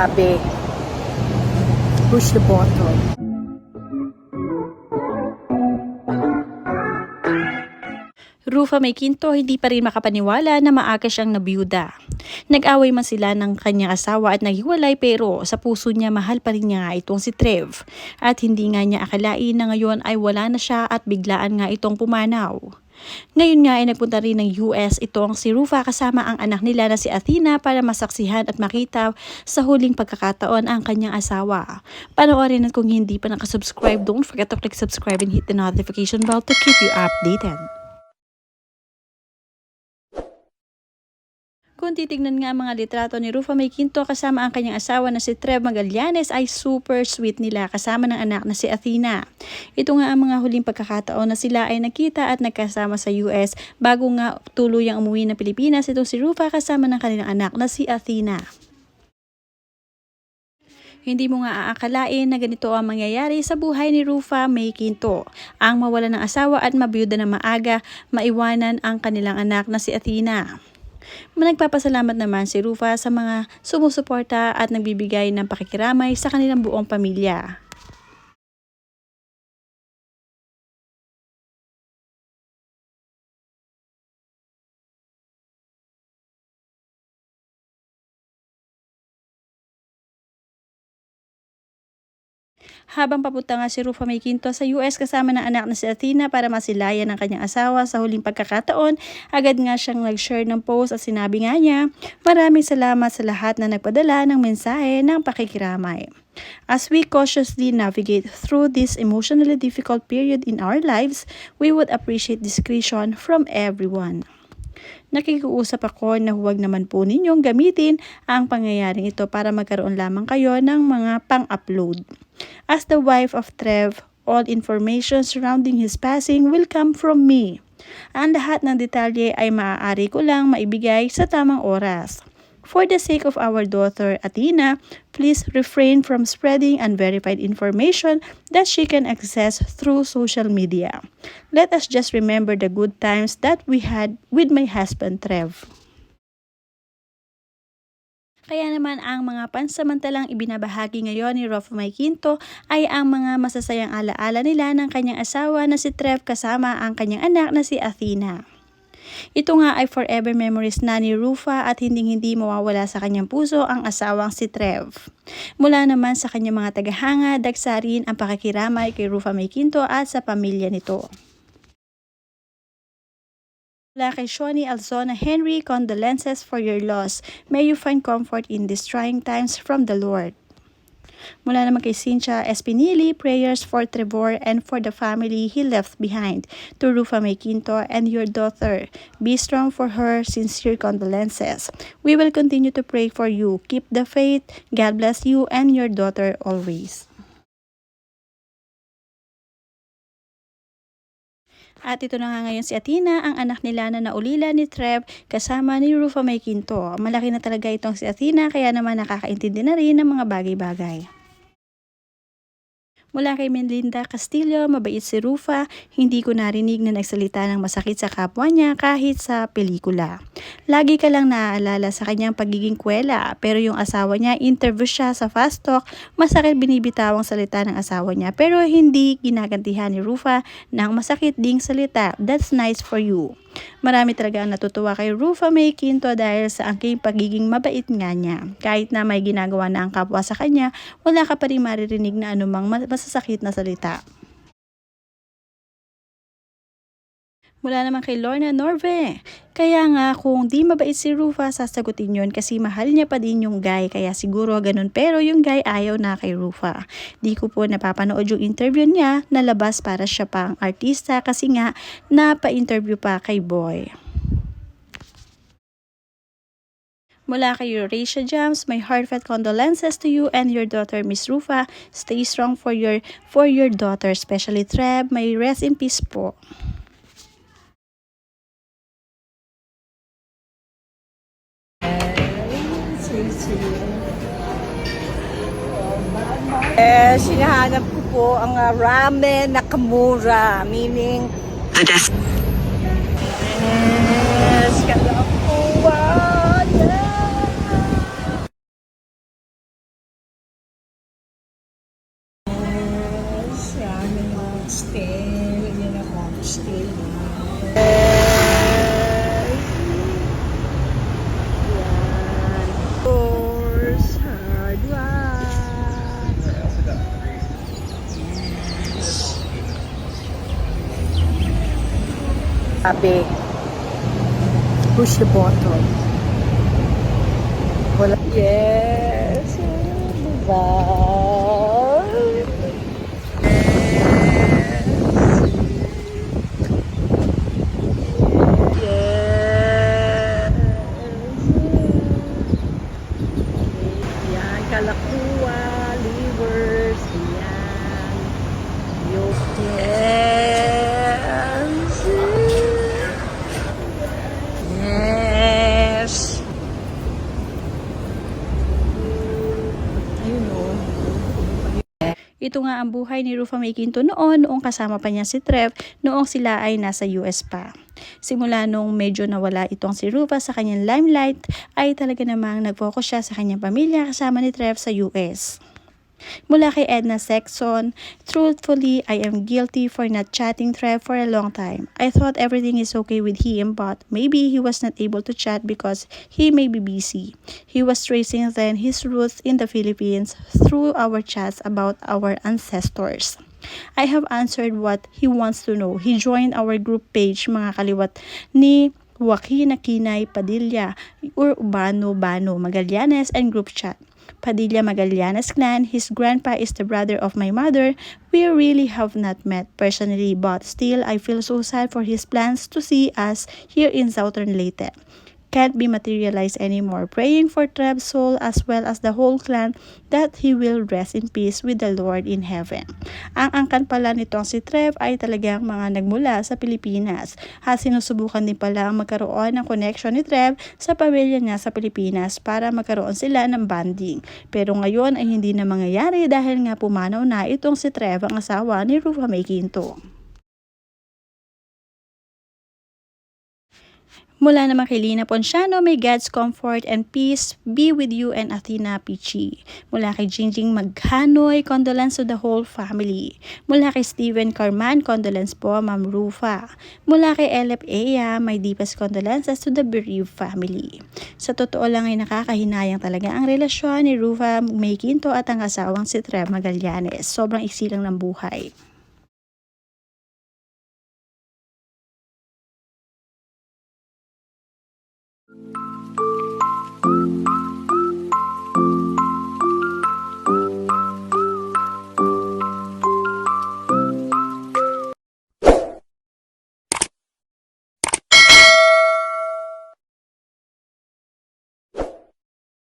Sabi, push the button. Rufa may kinto, hindi pa rin makapaniwala na maaga siyang nabiyuda. Nag-away man sila ng kanyang asawa at naghiwalay pero sa puso niya mahal pa rin niya itong si Trev. At hindi nga niya akalain na ngayon ay wala na siya at biglaan nga itong pumanaw. Ngayon nga ay nagpunta rin ng US itong si Rufa kasama ang anak nila na si Athena para masaksihan at makita sa huling pagkakataon ang kanyang asawa. Panoorin at kung hindi pa nakasubscribe, don't forget to click subscribe and hit the notification bell to keep you updated. Kung titignan nga ang mga litrato ni Rufa May Quinto kasama ang kanyang asawa na si Trev Magallanes ay super sweet nila kasama ng anak na si Athena. Ito nga ang mga huling pagkakataon na sila ay nakita at nagkasama sa US bago nga tuluyang umuwi ng Pilipinas itong si Rufa kasama ng kanilang anak na si Athena. Hindi mo nga aakalain na ganito ang mangyayari sa buhay ni Rufa May Quinto. Ang mawala ng asawa at mabiyuda na maaga, maiwanan ang kanilang anak na si Athena. Nagpapasalamat naman si Rufa sa mga sumusuporta at nagbibigay ng pakikiramay sa kanilang buong pamilya. Habang papunta nga si Rufa May sa US kasama ng anak na si Athena para masilayan ng kanyang asawa sa huling pagkakataon, agad nga siyang nag-share ng post at sinabi nga niya, maraming salamat sa lahat na nagpadala ng mensahe ng pakikiramay. As we cautiously navigate through this emotionally difficult period in our lives, we would appreciate discretion from everyone. Nakikiusap ako na huwag naman po ninyong gamitin ang pangyayaring ito para magkaroon lamang kayo ng mga pang-upload. As the wife of Trev, all information surrounding his passing will come from me. Ang lahat ng detalye ay maaari ko lang maibigay sa tamang oras. For the sake of our daughter Athena, please refrain from spreading unverified information that she can access through social media. Let us just remember the good times that we had with my husband Trev. Kaya naman ang mga pansamantalang ibinabahagi ngayon ni Rolf May Quinto ay ang mga masasayang alaala nila ng kanyang asawa na si Trev kasama ang kanyang anak na si Athena. Ito nga ay forever memories na ni Rufa at hindi-hindi mawawala sa kanyang puso ang asawang si Trev. Mula naman sa kanyang mga tagahanga, dagsa rin ang pakikiramay kay Rufa May Quinto at sa pamilya nito. Mula kay Shoni Alzona Henry, condolences for your loss. May you find comfort in these trying times from the Lord. Mula naman kay Cynthia Espinili, prayers for Trevor and for the family he left behind. To Rufa May and your daughter, be strong for her, sincere condolences. We will continue to pray for you. Keep the faith. God bless you and your daughter always. At ito na nga ngayon si Athena, ang anak nila na naulila ni Trev kasama ni Rufa May Quinto. Malaki na talaga itong si Athena kaya naman nakakaintindi na rin ng mga bagay-bagay. Mula kay Melinda Castillo, mabait si Rufa, hindi ko narinig na nagsalita ng masakit sa kapwa niya kahit sa pelikula. Lagi ka lang naaalala sa kanyang pagiging kwela, pero yung asawa niya, interview siya sa Fast Talk, masakit binibitawang salita ng asawa niya, pero hindi ginagantihan ni Rufa ng masakit ding salita. That's nice for you. Marami talaga ang natutuwa kay Rufa May Quinto dahil sa angking pagiging mabait nga niya. Kahit na may ginagawa na ang kapwa sa kanya, wala ka pa rin maririnig na anumang masasakit na salita. Mula naman kay Lorna Norve. Kaya nga kung di mabait si Rufa, sasagutin yon kasi mahal niya pa din yung guy. Kaya siguro ganun. Pero yung guy ayaw na kay Rufa. Di ko po napapanood yung interview niya. Nalabas para siya pang artista kasi nga napa-interview pa kay Boy. Mula kay Eurasia Jams, my heartfelt condolences to you and your daughter Miss Rufa. Stay strong for your for your daughter, especially Treb. May rest in peace po. Eh, sinahanap ko po ang ah, ramen nakamura, meaning The Sabi, push the button. Wala. Yes. Diba? Ito nga ang buhay ni Rufa May Quinto noon, noong kasama pa niya si Trev, noong sila ay nasa US pa. Simula nung medyo nawala itong si Rufa sa kanyang limelight, ay talaga namang nag-focus siya sa kanyang pamilya kasama ni Trev sa US. Mula kay Edna Sexton, Truthfully, I am guilty for not chatting Trev for a long time. I thought everything is okay with him but maybe he was not able to chat because he may be busy. He was tracing then his roots in the Philippines through our chats about our ancestors. I have answered what he wants to know. He joined our group page mga kaliwat ni Joaquin Aquinay Padilla or Ubano Bano Magallanes and group chat. Padilla Magallanes clan, his grandpa is the brother of my mother. We really have not met personally but still I feel so sad for his plans to see us here in Southern Leyte can't be materialized anymore. Praying for Trev's soul as well as the whole clan that he will rest in peace with the Lord in heaven. Ang angkan pala nitong si Trev ay talagang mga nagmula sa Pilipinas at sinusubukan din pala ang magkaroon ng connection ni Trev sa pamilya niya sa Pilipinas para magkaroon sila ng bonding. Pero ngayon ay hindi na mangyayari dahil nga pumanaw na itong si Trev ang asawa ni Rufa May Mula naman kay Lina Ponciano, may God's comfort and peace be with you and Athena Pichi. Mula kay Jingjing Maghanoy, condolence to the whole family. Mula kay Steven Carman, condolence po Ma'am Rufa. Mula kay Elep Ea, may deepest condolences to the bereaved family. Sa totoo lang ay nakakahinayang talaga ang relasyon ni Rufa May Quinto at ang asawang si Trev Magallanes. Sobrang iksi lang ng buhay.